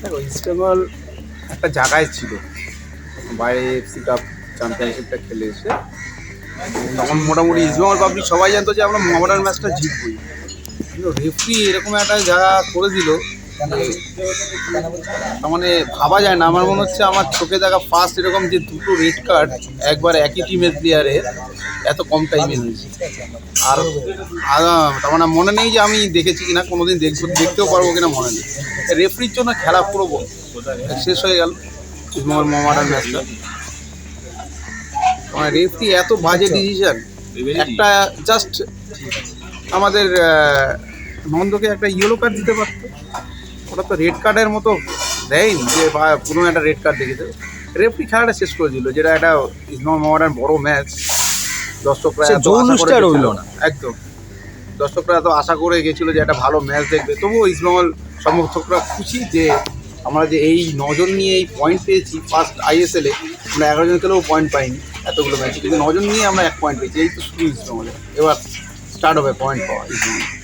দেখো ইস্ট বেঙ্গল একটা জায়গায় ছিল। বাইরে এফসি কাপ চ্যাম্পিয়নশিপটা খেলে এসে, তখন মোটামুটি ইস্ট বেঙ্গল পাবলিক সবাই জানতো যে আমরা মোহামেডান ম্যাচটা জিতবই। কিন্তু রেফরি এরকম একটা জায়গা করে দিল মানে ভাবা যায় না। আমার মনে হচ্ছে আমার চোখে দেখা ফার্স্ট এরকম যে দুটো রেড কার্ড একবার একই টিমের প্লেয়ারের এত কম টাইমে হয়েছে আর তার মানে মনে নেই যে আমি দেখেছি কিনা কোনোদিন দেখব দেখতেও পারব কিনা মনে নেই। রেফরির জন্য খেলা পুরো শেষ হয়ে গেল। ইসমল মোহামেডান ম্যাচটা মানে রেফরি এত বাজে ডিসিশন একটা জাস্ট আমাদের নন্দকে একটা ইয়েলো কার্ড দিতে পারতো। ওটা তো রেড কার্ডের মতো দেয়নি যে বা পুরো একটা রেড কার্ড দেখেছে রেফরি খেলাটা শেষ করে দিল যেটা একটা ইসমল মোহামেডান বড় ম্যাচ দর্শকরা জৌলুসটা না। একদম। দর্শকরা এত আশা করে গেছিল যে একটা ভালো ম্যাচ দেখবে। তবুও ইস্টবেঙ্গল সমর্থকরা খুশি যে আমরা যে এই নজন নিয়ে এই পয়েন্ট পেয়েছি ফার্স্ট আইএসএল এ আমরা এগারো জন খেলেও পয়েন্ট পাইনি এতগুলো ম্যাচে কিন্তু নজন নিয়ে আমরা এক পয়েন্ট পেয়েছি এই তো শুরু ইস্টবেঙ্গলের এবার স্টার্ট হবে পয়েন্ট পাওয়া। ইস্টবেঙ্গল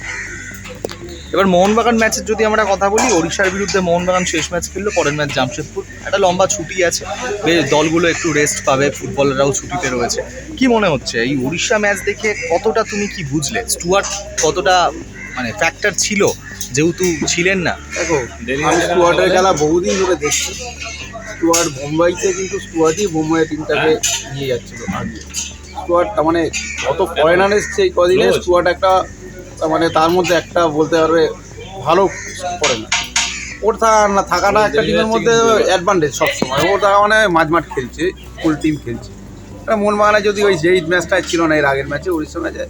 এবার মোহনবাগান ম্যাচের যদি আমরা কথা বলি ওড়িশার বিরুদ্ধে মোহনবাগান শেষ ম্যাচ খেললো পরের ম্যাচ জামশেদপুর। একটা লম্বা ছুটি আছে। বেশ দলগুলো একটু রেস্ট পাবে ফুটবলাররাও ছুটিতে রয়েছে। কি মনে হচ্ছে? এই উড়িষ্যা ম্যাচ দেখে কতটা তুমি কি বুঝলে? স্টুয়ার্ট কতটা মানে ফ্যাক্টর ছিল? যেহেতু ছিলেন না। দেখো আমি স্টুয়ার্টের খেলা বহুদিন ধরে দেখছি। স্টুয়ার্ট বোম্বাইতে কিন্তু স্টুয়ার্টই বোম্বাই টিমটাকে নিয়ে যাচ্ছিল। আগে স্টুয়ার্ট মানে কত ফরেনার এসছে এই কদিনে স্টুয়ার্ট একটা তার মানে তার মধ্যে একটা বলতে পারবে ভালো ফরেনার ওর থাকা না থাকাটা একটা টিমের মধ্যে অ্যাডভান্টেজ সবসময়। ওর থাকা মানে মাঝ মাঠ খেলছে ফুল টিম খেলছে। এটা মন বাগানে যদি ওই যেই ম্যাচটা ছিল না এর আগের ম্যাচে উড়িষ্যা ম্যাচে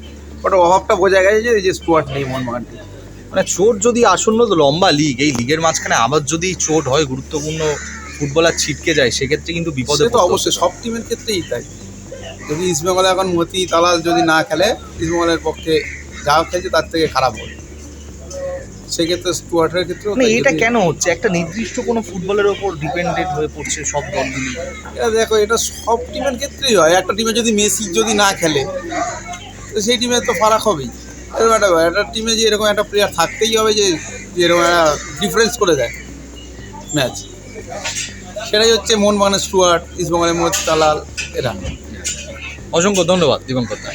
ওটা অভাবটা বোঝা গেছে যে এই যে স্টুয়ার্ট নেই মন বাগান টিম মানে চোট যদি আসন্ন তো লম্বা লিগ এই লিগের মাঝখানে আবার যদি চোট হয় গুরুত্বপূর্ণ ফুটবলার ছিটকে যায় সেক্ষেত্রে কিন্তু বিপদে তো অবশ্যই সব টিমের ক্ষেত্রেই তাই। যদি ইস্টবেঙ্গলে এখন মতি তালাল যদি না খেলে ইস্টবেঙ্গলের পক্ষে যা খেলছে তার থেকে খারাপ হবে। সেক্ষেত্রে স্টুয়ার্টের ক্ষেত্রেও মানে এটা কেন হচ্ছে? একটা নির্দিষ্ট কোনো ফুটবলের ওপর ডিপেন্ডেন্ট হয়ে পড়ছে সব দলগুলি। এটা দেখো এটা সব টিমের ক্ষেত্রেই হয়। একটা টিমে যদি মেসি যদি না খেলে তো সেই টিমে তো ফারাক হবেই। এরকম একটা একটা টিমে যে এরকম একটা প্লেয়ার থাকতেই হবে যে যে এরকম একটা ডিফারেন্স করে দেয় ম্যাচ সেটাই হচ্ছে মন মানে স্টুয়ার্ট ইস্টবেঙ্গলের মধ্যে তালাল এরা। অসংখ্য ধন্যবাদ দিগঙ্কর দা।